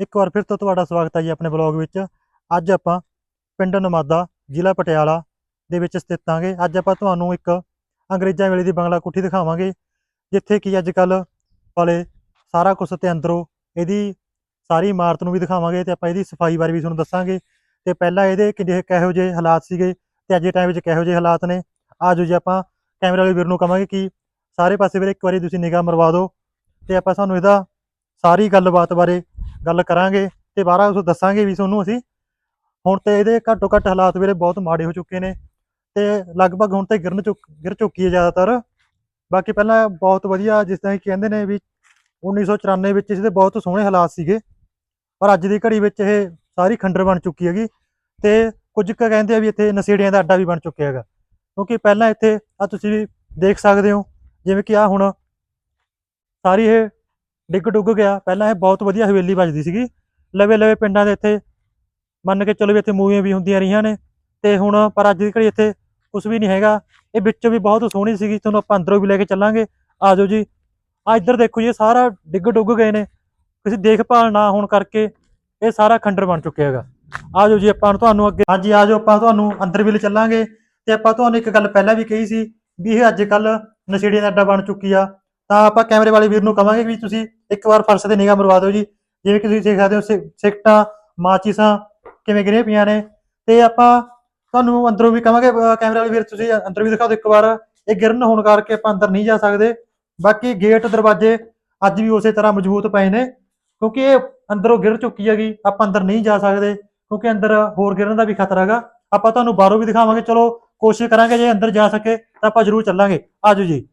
ਇੱਕ ਵਾਰ ਫਿਰ ਤੋਂ ਤੁਹਾਡਾ ਸਵਾਗਤ ਹੈ ਜੀ ਆਪਣੇ ਬਲੌਗ ਵਿੱਚ। ਅੱਜ ਆਪਾਂ ਪਿੰਡ ਨਮਾਦਾ, ਜ਼ਿਲ੍ਹਾ ਪਟਿਆਲਾ ਦੇ ਵਿੱਚ ਸਥਿਤ ਹਾਂਗੇ। ਅੱਜ ਆਪਾਂ ਤੁਹਾਨੂੰ ਇੱਕ ਅੰਗਰੇਜ਼ਾਂ ਵੇਲੇ ਦੀ ਬੰਗਲਾ ਕੋਠੀ ਦਿਖਾਵਾਂਗੇ, ਜਿੱਥੇ ਕਿ ਅੱਜ ਕੱਲ ਵਾਲੇ ਸਾਰਾ ਕੁਝ ਤੇ ਅੰਦਰੋਂ ਇਹਦੀ ਸਾਰੀ ਇਮਾਰਤ ਨੂੰ ਵੀ ਦਿਖਾਵਾਂਗੇ ਤੇ ਆਪਾਂ ਇਹਦੀ ਸਫ਼ਾਈ ਬਾਰੇ ਵੀ ਤੁਹਾਨੂੰ ਦੱਸਾਂਗੇ। ਤੇ ਪਹਿਲਾਂ ਇਹਦੇ ਕਿਹੋ ਕਿਹੋ ਜਿਹੇ ਹਾਲਾਤ ਸੀਗੇ ਤੇ ਅੱਜ ਦੇ ਟਾਈਮ ਵਿੱਚ ਕਿਹੋ ਜਿਹੇ ਹਾਲਾਤ ਨੇ ਆਜੋ ਜੀ ਆਪਾਂ ਕੈਮਰਾ ਵਾਲੇ ਵੀਰ ਨੂੰ ਕਹਾਂਗੇ ਕਿ ਸਾਰੇ ਪਾਸੇ ਵੀਰੇ ਇੱਕ ਵਾਰੀ ਤੁਸੀਂ ਨਿਗਾਹ ਮਰਵਾ ਦਿਓ ਤੇ ਆਪਾਂ ਸਾਨੂੰ ਇਹਦਾ ਸਾਰੀ ਗੱਲਬਾਤ ਬਾਰੇ ਗੱਲ ਕਰਾਂਗੇ ਤੇ ਬਾਰਾ ਉਸ ਦੱਸਾਂਗੇ ਵੀ ਤੁਹਾਨੂੰ ਅਸੀਂ। ਹੁਣ ਤੇ ਇਹਦੇ ਘੱਟੋ ਘੱਟ ਹਾਲਾਤ ਵੀਰੇ ਬਹੁਤ ਮਾੜੇ ਹੋ ਚੁੱਕੇ ਨੇ ਤੇ ਲਗਭਗ ਹੁਣ ਤੇ ਗਿਰਨ ਚੁੱਕ, ਗਿਰ ਚੁੱਕੀ ਹੈ ਜ਼ਿਆਦਾਤਰ। ਬਾਕੀ ਪਹਿਲਾਂ ਬਹੁਤ ਵਧੀਆ ਜਿਸ ਤਰ੍ਹਾਂ ਕਿ ਕਹਿੰਦੇ ਨੇ ਵੀ 1994 ਵਿੱਚ ਇਸ ਦੇ ਬਹੁਤ ਸੋਹਣੇ ਹਾਲਾਤ ਸੀਗੇ, ਪਰ ਅੱਜ ਦੀ ਘੜੀ ਵਿੱਚ ਇਹ ਸਾਰੀ ਖੰਡਰ ਬਣ ਚੁੱਕੀ ਹੈਗੀ ਤੇ ਕੁਝ ਕੁ ਕਹਿੰਦੇ ਆ ਵੀ ਇੱਥੇ ਨਸ਼ੇੜੀਆਂ ਦਾ ਅੱਡਾ ਵੀ ਬਣ ਚੁੱਕਿਆ ਹੈਗਾ। ਕਿਉਂਕਿ ਪਹਿਲਾਂ ਇੱਥੇ ਆ ਤੁਸੀਂ ਵੀ ਦੇਖ ਸਕਦੇ ਹੋ, ਜਿਵੇਂ ਕਿ ਆ ਹੁਣ ਸਾਰੀ ਇਹ ਡਿੱਗ ਡੁੱਗ ਗਿਆ। ਪਹਿਲਾਂ ਇਹ ਬਹੁਤ ਵਧੀਆ ਹਵੇਲੀ ਵੱਜਦੀ ਸੀਗੀ। ਲਵੇ ਲਵੇ ਪਿੰਡਾਂ ਦੇ ਇੱਥੇ ਮੰਨ ਕੇ ਚਲੋ ਵੀ ਇੱਥੇ ਮੂਵੀਆਂ ਵੀ ਹੁੰਦੀਆਂ ਰਹੀਆਂ ਨੇ। ਤੇ ਹੁਣ ਪਰ ਅੱਜ ਦੀ ਘੜੀ ਇੱਥੇ ਕੁਝ ਵੀ ਨਹੀਂ ਹੈਗਾ। ਇਹ ਵਿੱਚੋਂ ਵੀ ਬਹੁਤ ਸੋਹਣੀ ਸੀਗੀ। ਤੁਹਾਨੂੰ ਆਪਾਂ ਅੰਦਰੋਂ ਵੀ ਲੈ ਕੇ ਚੱਲਾਂਗੇ। ਆ ਜਾਓ ਜੀ। ਆ ਇੱਧਰ ਦੇਖੋ ਜੀ, ਇਹ ਸਾਰਾ ਡਿੱਗ ਡੁੱਗ ਗਏ ਨੇ। ਕਿਸੇ ਦੇਖਭਾਲ ਨਾ ਹੋਣ ਕਰਕੇ ਇਹ ਸਾਰਾ ਖੰਡਰ ਬਣ ਚੁੱਕਿਆ ਹੈਗਾ। ਆ ਜਾਓ ਜੀ, ਆਪਾਂ ਤੁਹਾਨੂੰ ਅੱਗੇ ਹਾਂਜੀ, ਆ ਜਾਓ। ਆਪਾਂ ਤੁਹਾਨੂੰ ਅੰਦਰ ਵੀ ਲੈ ਚੱਲਾਂਗੇ। ਤੇ ਆਪਾਂ ਤੁਹਾਨੂੰ ਇੱਕ ਗੱਲ ਪਹਿਲਾਂ ਵੀ ਕਹੀ ਸੀ ਵੀ ਇਹ ਅੱਜ ਕੱਲ ਨਸ਼ੇੜੀਆਂ ਦਾ ਅੱਡਾ ਬਣ ਚੁੱਕੀ ਆ। ਤਾਂ ਆਪਾਂ ਕੈਮਰੇ ਵਾਲੇ ਵੀਰ ਨੂੰ ਕਵਾਂਗੇ ਵੀ ਤੁਸੀਂ ਇੱਕ ਵਾਰ ਫਰਸ਼ ਤੇ ਨਿਗਾਹ ਮਰਵਾ ਦਿਓ ਜੀ। ਜਿਵੇਂ ਕਿ ਤੁਸੀਂ ਦੇਖ ਸਕਦੇ ਹੋ, ਸਿ- ਸਿਕਟਾਂ, ਮਾਚਿਸਾਂ ਕਿਵੇਂ ਗਿਰੇ ਪਈਆਂ ਨੇ। ਤੇ ਆਪਾਂ ਤੁਹਾਨੂੰ ਅੰਦਰੋਂ ਵੀ ਕਹਾਂਗੇ ਅਹ, ਕੈਮਰੇ ਵਾਲੇ ਵੀਰ, ਤੁਸੀਂ ਅੰਦਰ ਵੀ ਦਿਖਾ ਦਿਓ ਇੱਕ ਵਾਰ ਇਹ ਗਿਰਨ ਹੋਣ ਕਰਕੇ ਆਪਾਂ ਅੰਦਰ ਨਹੀਂ ਜਾ ਸਕਦੇ। ਬਾਕੀ ਗੇਟ, ਦਰਵਾਜ਼ੇ ਅੱਜ ਵੀ ਉਸੇ ਤਰ੍ਹਾਂ ਮਜ਼ਬੂਤ ਪਏ ਨੇ, ਕਿਉਂਕਿ ਇਹ ਅੰਦਰੋਂ ਗਿਰ ਚੁੱਕੀ ਹੈਗੀ, ਆਪਾਂ ਅੰਦਰ ਨਹੀਂ ਜਾ ਸਕਦੇ, ਕਿਉਂਕਿ ਅੰਦਰ ਹੋਰ ਗਿਰਨ ਦਾ ਵੀ ਖਤਰਾ ਹੈਗਾ। ਆਪਾਂ ਤੁਹਾਨੂੰ ਬਾਹਰੋਂ ਵੀ ਦਿਖਾਵਾਂਗੇ, ਚਲੋ ਕੋਸ਼ਿਸ਼ ਕਰਾਂਗੇ ਜੇ ਅੰਦਰ ਜਾ ਸਕੇ ਤਾਂ ਆਪਾਂ ਜ਼ਰੂਰ ਚੱਲਾਂਗੇ। ਆਜੋ ਜੀ।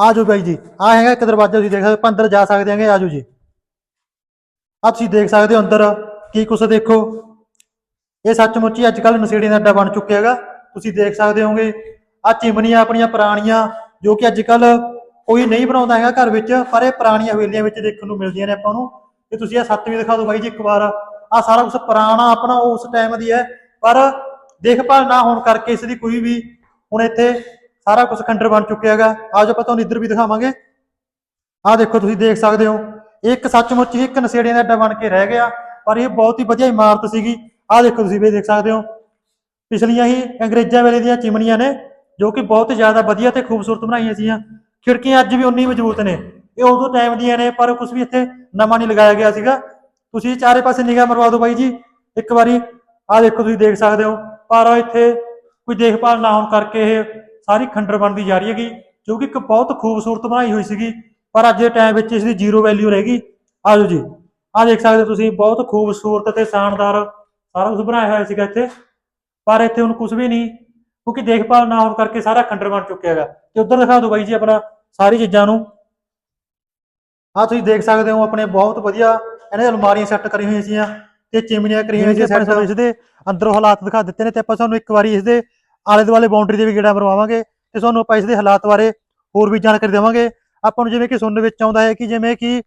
ਆ ਜਾਓ ਬਾਈ ਜੀ ਆ ਹੈਗਾ ਇੱਕ ਦਰਵਾਜ਼ਾ ਤੁਸੀਂ ਦੇਖ ਸਕਦੇ ਹੋ, ਅੰਦਰ ਜਾ ਸਕਦੇ ਹਾਂਗੇ ਆਜੋ ਜੀ। ਆ ਤੁਸੀਂ ਦੇਖ ਸਕਦੇ ਹੋ ਅੰਦਰ ਕੀ ਕੁਛ ਦੇਖੋ। ਇਹ ਸੱਚਮੁੱਚ ਹੀ ਅੱਜ ਕੱਲ ਨਸ਼ੇੜੀਆਂ ਦਾ ਅੱਡਾ ਬਣ ਚੁੱਕਿਆ ਹੈਗਾ। ਤੁਸੀਂ ਦੇਖ ਸਕਦੇ ਹੋਗੇ ਆ ਚਿਮਨੀਆਂ ਆਪਣੀਆਂ ਪੁਰਾਣੀਆਂ ਜੋ ਕਿ ਅੱਜ ਕੱਲ ਕੋਈ ਨਹੀਂ ਬਣਾਉਂਦਾ ਹੈਗਾ ਘਰ ਵਿੱਚ ਪਰ ਇਹ ਪੁਰਾਣੀਆਂ ਹਵੇਲੀਆਂ ਵਿੱਚ ਦੇਖਣ ਨੂੰ ਮਿਲਦੀਆਂ ਨੇ ਆਪਾਂ ਨੂੰ। ਤੇ ਤੁਸੀਂ ਇਹ ਸੱਤਵੀਂ ਦਿਖਾ ਦਿਓ ਬਾਈ ਜੀ ਇੱਕ ਵਾਰ। ਆ ਸਾਰਾ ਕੁਝ ਪੁਰਾਣਾ ਆਪਣਾ ਉਸ ਟਾਈਮ ਦੀ ਹੈ ਪਰ ਦੇਖਭਾਲ ਨਾ ਹੋਣ ਕਰਕੇ ਇਸ ਦੀ ਕੋਈ ਵੀ ਹੁਣ ਇੱਥੇ ਸਾਰਾ ਕੁਝ ਖੰਡਰ ਬਣ ਚੁੱਕਿਆ ਹੈਗਾ। ਆਜੋ ਆਪਾਂ ਤੁਹਾਨੂੰ ਇੱਧਰ ਵੀ ਦਿਖਾਵਾਂਗੇ। ਆਹ ਦੇਖੋ ਤੁਸੀਂ ਦੇਖ ਸਕਦੇ ਹੋ ਇਹ ਇੱਕ ਸੱਚਮੁੱਚ ਹੀ ਇੱਕ ਨਸ਼ੇੜੀਆਂ ਦਾ ਅੱਡਾ ਬਣ ਕੇ ਰਹਿ ਗਿਆ, ਪਰ ਇਹ ਬਹੁਤ ਹੀ ਵਧੀਆ ਇਮਾਰਤ ਸੀਗੀ। ਆਹ ਦੇਖੋ ਤੁਸੀਂ ਵੀ ਦੇਖ ਸਕਦੇ ਹੋ, ਪਿਛਲੀਆਂ ਹੀ ਅੰਗਰੇਜ਼ਾਂ ਵੇਲੇ ਦੀਆਂ ਚਿਮਨੀਆਂ ਨੇ, ਜੋ ਕਿ ਬਹੁਤ ਜ਼ਿਆਦਾ ਵਧੀਆ ਤੇ ਖੂਬਸੂਰਤ ਬਣਾਈਆਂ ਸੀਆਂ ਖਿੜਕੀਆਂ ਅੱਜ ਵੀ ਉਨੀ ਮਜ਼ਬੂਤ ਨੇ। ਇਹ ਉਦੋਂ ਟਾਈਮ ਦੀਆਂ ਨੇ, ਪਰ ਕੁਝ ਵੀ ਇੱਥੇ ਨਵਾਂ ਨਹੀਂ ਲਗਾਇਆ ਗਿਆ ਸੀਗਾ। ਤੁਸੀਂ ਚਾਰੇ ਪਾਸੇ ਨਿਗਾਹ ਮਰਵਾ ਦਿਓ ਬਾਈ ਜੀ, ਇੱਕ ਵਾਰੀ ਆਹ ਦੇਖੋ ਤੁਸੀਂ ਦੇਖ ਸਕਦੇ ਹੋ, ਪਰ ਇੱਥੇ ਕੋਈ ਦੇਖਭਾਲ ਨਾ ਹੋਣ ਕਰਕੇ ਇਹ ਸਾਰੀ ਖੰਡਰ ਬਣਦੀ ਜਾ ਰਹੀ ਹੈਗੀ ਜੋ ਕਿ ਇੱਕ ਬਹੁਤ ਖੂਬਸੂਰਤ ਬਣਾਈ ਹੋਈ ਸੀਗੀ ਪਰ ਅੱਜ ਦੇ ਟਾਈਮ ਵਿੱਚ ਇਸ ਦੀ ਜ਼ੀਰੋ ਵੈਲਿਊ ਰਹਿ ਗਈ। ਆਜੋ ਜੀ ਆਹ ਦੇਖ ਸਕਦੇ ਹੋ ਤੁਸੀਂ ਬਹੁਤ ਖੂਬਸੂਰਤ ਤੇ ਸ਼ਾਨਦਾਰ ਸਾਰਾ ਕੁਝ ਬਣਾਇਆ ਹੋਇਆ ਸੀਗਾ ਇੱਥੇ। ਪਰ ਇੱਥੇ ਹੁਣ ਕੁਝ ਵੀ ਨਹੀਂ ਕਿਉਂਕਿ ਦੇਖਭਾਲ ਨਾ ਹੋਣ ਕਰਕੇ ਸਾਰਾ ਖੰਡਰ ਬਣ ਚੁੱਕਿਆ ਹੈਗਾ। ਤੇ ਉਧਰ ਦਿਖਾ ਦਿਓ ਬਾਈ ਜੀ ਆਪਣਾ ਸਾਰੀ ਚੀਜ਼ਾਂ ਨੂੰ। ਆਹ ਤੁਸੀਂ ਦੇਖ ਸਕਦੇ ਹੋ ਆਪਣੇ ਬਹੁਤ ਵਧੀਆ ਇਹਨਾਂ ਦੀਆਂ ਅਲਮਾਰੀਆਂ ਸੈੱਟ ਕਰੀਆਂ ਹੋਈਆਂ ਸੀਆਂ ਤੇ ਚਿਮਨੀਆਂ ਕਰੀਆਂ ਹੋਈਆਂ ਸੀ ਸਾਨੂੰ ਇਸ ਦੇ ਅੰਦਰੋਂ ਹਾਲਾਤ ਦਿਖਾ ਦਿੱਤੇ ਨੇ ਤੇ ਆਪਾਂ ਤੁਹਾਨੂੰ ਇੱਕ ਵਾਰੀ ਇਸ ਦੇ ਆਲੇ ਦੁਆਲੇ ਬਾਉਂਡਰੀ ਦੇ ਵੀ ਗੇੜਾ ਮਰਵਾਵਾਂਗੇ ਤੇ ਤੁਹਾਨੂੰ ਆਪਾਂ ਇਸ ਦੇ ਹਾਲਾਤ ਬਾਰੇ ਹੋਰ ਵੀ ਜਾਣਕਾਰੀ ਦੇਵਾਂਗੇ। ਆਪਾਂ ਨੂੰ ਜਿਵੇਂ ਕਿ ਸੁਣਨ ਵਿੱਚ ਆਉਂਦਾ ਹੈ ਕਿ ਜਿਵੇਂ ਕਿ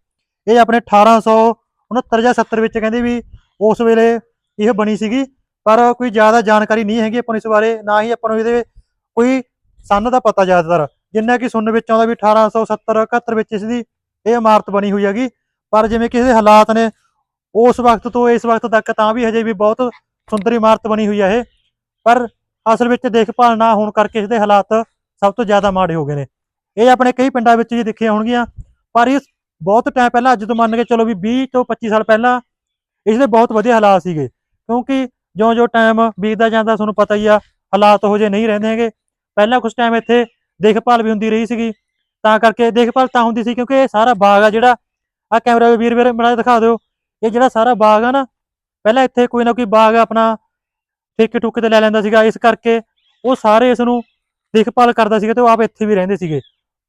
ਇਹ ਆਪਣੇ 1869 ਜਾਂ 70 ਵਿੱਚ ਕਹਿੰਦੇ ਵੀ ਉਸ ਵੇਲੇ ਇਹ ਬਣੀ ਸੀਗੀ, ਪਰ ਕੋਈ ਜ਼ਿਆਦਾ ਜਾਣਕਾਰੀ ਨਹੀਂ ਹੈਗੀ ਆਪਾਂ ਨੂੰ ਇਸ ਬਾਰੇ, ਨਾ ਹੀ ਆਪਾਂ ਨੂੰ ਇਹਦੇ ਕੋਈ ਸੰਨ ਦਾ ਪਤਾ ਜ਼ਿਆਦਾਤਰ। ਜਿੰਨਾ ਕਿ ਸੁਣਨ ਵਿੱਚ ਆਉਂਦਾ ਵੀ 1870 71 ਵਿੱਚ ਇਸ ਦੀ ਇਹ ਇਮਾਰਤ ਬਣੀ ਹੋਈ ਹੈਗੀ, ਪਰ ਜਿਵੇਂ ਕਿ ਇਹਦੇ ਹਾਲਾਤ ਨੇ, ਉਸ ਵਕਤ ਤੋਂ ਇਸ ਵਕਤ ਤੱਕ ਤਾਂ ਵੀ ਹਜੇ ਵੀ ਬਹੁਤ ਸੁੰਦਰ ਇਮਾਰਤ ਬਣੀ ਹੋਈ ਹੈ ਇਹ। ਪਰ ਅਸਲ ਵਿੱਚ ਦੇਖਭਾਲ ਨਾ ਹੋਣ ਕਰਕੇ ਇਸ ਦੇ ਹਾਲਾਤ ਸਭ ਤੋਂ ਜ਼ਿਆਦਾ ਮਾੜੇ ਹੋ ਗਏ ਨੇ। ਇਹ ਆਪਣੇ ਕਈ ਪਿੰਡਾਂ ਵਿੱਚ ਜੀ ਦੇਖੀਆਂ ਹੋਣਗੀਆਂ, ਪਰ ਇਹ ਬਹੁਤ ਟਾਈਮ ਪਹਿਲਾਂ, ਅੱਜ ਤੋਂ ਮੰਨ ਕੇ ਚਲੋ ਵੀ 20 ਤੋਂ 25 ਸਾਲ ਪਹਿਲਾਂ ਇਸ ਦੇ ਬਹੁਤ ਵਧੀਆ ਹਾਲਾਤ ਸੀਗੇ। ਕਿਉਂਕਿ ਜਿਉਂ-ਜਿਉਂ ਟਾਈਮ ਬੀਤਦਾ ਜਾਂਦਾ, ਤੁਹਾਨੂੰ ਪਤਾ ਹੀ ਆ, ਹਾਲਾਤ ਉਹ ਜਿਹੇ ਨਹੀਂ ਰਹਿੰਦੇ ਹੈਗੇ। ਪਹਿਲਾਂ ਕੁਝ ਟਾਈਮ ਇੱਥੇ ਦੇਖਭਾਲ ਵੀ ਹੁੰਦੀ ਰਹੀ ਸੀਗੀ। ਤਾਂ ਕਰਕੇ ਦੇਖਭਾਲ ਤਾਂ ਹੁੰਦੀ ਸੀ, ਕਿਉਂਕਿ ਇਹ ਸਾਰਾ ਬਾਗ ਆ ਜਿਹੜਾ ਆ ਕੈਮਰਾ ਵੀਰ ਵੀਰ ਬਣਾ ਦਿਖਾ ਦਿਓ। ਇਹ ਜਿਹੜਾ ਸਾਰਾ ਬਾਗ ਆ ਨਾ, ਪਹਿਲਾਂ ਇੱਥੇ ਕੋਈ ਨਾ ਕੋਈ ਬਾਗ ਆਪਣਾ ਠੇਕੇ ਠੁਕੇ ਤੇ ਲੈ ਲੈਂਦਾ ਸੀਗਾ, ਇਸ ਕਰਕੇ ਉਹ ਸਾਰੇ ਇਸ ਨੂੰ ਦੇਖਭਾਲ ਕਰਦਾ ਸੀਗਾ ਤੇ ਉਹ ਆਪ ਇੱਥੇ ਵੀ ਰਹਿੰਦੇ ਸੀਗੇ।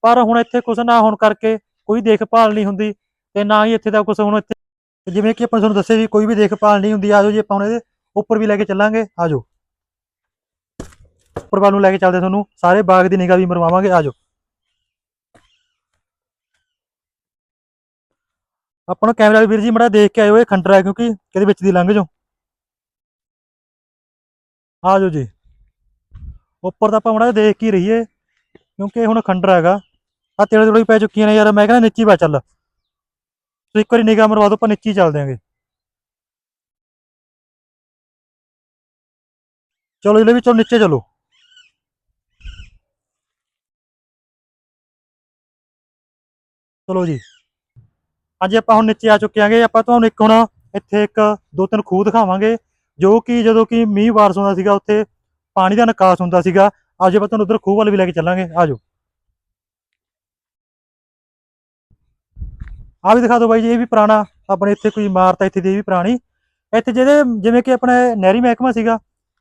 ਪਰ ਹੁਣ ਇੱਥੇ ਕੁਝ ਨਾ ਹੋਣ ਕਰਕੇ ਕੋਈ ਦੇਖਭਾਲ ਨਹੀਂ ਹੁੰਦੀ ਤੇ ਨਾ ਹੀ ਇੱਥੇ ਦਾ ਕੁਝ ਹੁਣ ਇੱਥੇ ਜਿਵੇਂ ਕਿ ਆਪਾਂ ਤੁਹਾਨੂੰ ਦੱਸਿਆ ਵੀ ਕੋਈ ਵੀ ਦੇਖਭਾਲ ਨਹੀਂ ਹੁੰਦੀ ਆਜੋ ਜੀ, ਆਪਾਂ ਹੁਣ ਇਹਦੇ ਉੱਪਰ ਵੀ ਲੈ ਕੇ ਚੱਲਾਂਗੇ ਆਜੋ ਉੱਪਰ ਵੱਲ ਨੂੰ ਲੈ ਕੇ ਚੱਲਦੇ ਤੁਹਾਨੂੰ, ਸਾਰੇ ਬਾਗ ਦੀ ਨਿਗਾਹ ਵੀ ਮਰਵਾਵਾਂਗੇ ਆਜੋ ਆਪਾਂ ਨੂੰ ਕੈਮਰਾ ਵੀਰ ਜੀ ਮੜਾ ਦੇਖ ਕੇ ਆਇਓ, ਇਹ ਖੰਡਰਾ ਕਿਉਂਕਿ ਇਹਦੇ ਵਿੱਚ ਦੀ ਲੰਘ ਜਾਓ। ਆਜੋ ਜੀ। ਉੱਪਰ ਤਾਂ ਆਪਾਂ ਮੜਾ ਦੇਖ ਕੇ ਹੀ ਰਹੀਏ, ਕਿਉਂਕਿ ਇਹ ਹੁਣ ਖੰਡਰ ਹੈਗਾ। ਆ ਤੇੜੇ ਤੇੜੇ ਪੈ ਚੁੱਕੀਆਂ ਨੇ ਯਾਰ, ਮੈਂ ਕਹਿੰਦਾ ਨੀਚੇ ਵਾ ਚੱਲ। ਤੁਸੀਂ ਇੱਕ ਵਾਰੀ ਨਿਗਾਹ ਮਰਵਾ ਦਿਓ, ਆਪਾਂ ਨੀਚੇ ਹੀ ਚੱਲਦੇ ਆਂਗੇ ਚਲੋ ਜੀ ਲੈ ਵੀ ਚਲੋ ਨੀਚੇ ਚਲੋ। ਚਲੋ ਜੀ। ਅੱਜ ਆਪਾਂ ਹੁਣ ਨੀਚੇ ਆ ਚੁੱਕੇ ਆਂਗੇ। ਆਪਾਂ ਤੁਹਾਨੂੰ ਇੱਕ ਹੁਣ ਇੱਥੇ ਇੱਕ ਦੋ ਤਿੰਨ ਖੂਹ ਦਿਖਾਵਾਂਗੇ। ਜੋ ਕਿ ਜਦੋਂ ਕਿ ਮੀਂਹ ਬਾਰਿਸ਼ ਹੁੰਦਾ ਸੀਗਾ, ਉੱਥੇ ਪਾਣੀ ਦਾ ਨਿਕਾਸ ਹੁੰਦਾ ਸੀਗਾ। ਅੱਜ ਆਪਾਂ ਤੁਹਾਨੂੰ ਉਧਰ ਖੂਹ ਵੱਲ ਵੀ ਲੈ ਕੇ ਚੱਲਾਂਗੇ। ਆਜੋ। ਆ ਵੀ ਦਿਖਾ ਦਿਓ ਬਾਈ ਜੀ, ਇਹ ਵੀ ਪੁਰਾਣਾ ਆਪਣੇ ਇੱਥੇ ਕੋਈ ਇਮਾਰਤ ਹੈ ਇੱਥੇ ਦੀ ਇਹ ਵੀ ਪੁਰਾਣੀ। ਇੱਥੇ ਜਿਹਦੇ ਜਿਵੇਂ ਕਿ ਆਪਣੇ ਨਹਿਰੀ ਮਹਿਕਮਾ ਸੀਗਾ,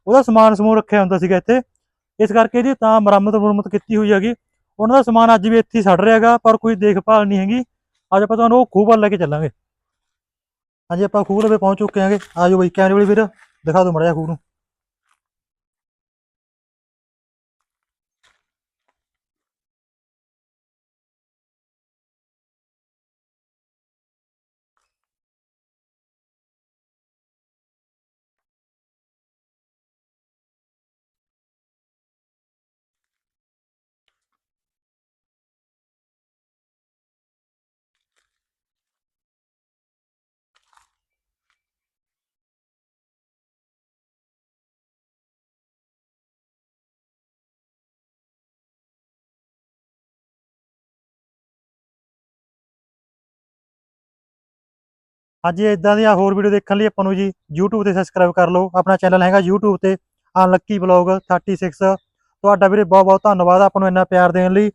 ਉਹਦਾ ਸਮਾਨ ਸਮੂਹ ਰੱਖਿਆ ਹੁੰਦਾ ਸੀਗਾ ਇੱਥੇ। ਇਸ ਕਰਕੇ ਇਹਦੀ ਤਾਂ ਮੁਰੰਮਤ ਮੁਰਮਤ ਕੀਤੀ ਹੋਈ ਹੈਗੀ। ਉਹਨਾਂ ਦਾ ਸਮਾਨ ਅੱਜ ਵੀ ਇੱਥੇ ਹੀ ਸੜ ਰਿਹਾ ਹੈਗਾ, ਪਰ ਕੋਈ ਦੇਖਭਾਲ ਨਹੀਂ ਹੈਗੀ। ਅੱਜ ਆਪਾਂ ਤੁਹਾਨੂੰ ਉਹ ਖੂਹ ਵੱਲ ਲੈ ਕੇ ਚੱਲਾਂਗੇ। ਹਾਂਜੀ, ਆਪਾਂ ਖੂਹ ਲਵੇ ਪਹੁੰਚ ਚੁੱਕੇ ਆਂਗੇ ਆਜੋ ਬਾਈ, ਕੈਮਰੇ ਵਾਲੀ ਵੀਰ ਦਿਖਾ ਦਿਓ ਮੜਿਆ ਖੂਹ ਨੂੰ। ਹਾਂਜੀ ਇਦਾਂ ਦੀਆਂ ਹੋਰ ਵੀਡੀਓ ਦੇਖਣ ਲਈ ਆਪਾਂ ਨੂੰ ਜੀ YouTube ਤੇ ਸਬਸਕ੍ਰਾਈਬ ਕਰ ਲਓ। ਆਪਣਾ ਚੈਨਲ ਹੈਗਾ YouTube ਤੇ ਅਨਲੱਕੀ ਬਲੌਗ 36 ਤੁਹਾਡਾ ਵੀਰੇ ਬਹੁਤ ਬਹੁਤ ਧੰਨਵਾਦ ਆਪਾਂ ਨੂੰ ਇੰਨਾ ਪਿਆਰ ਦੇਣ ਲਈ।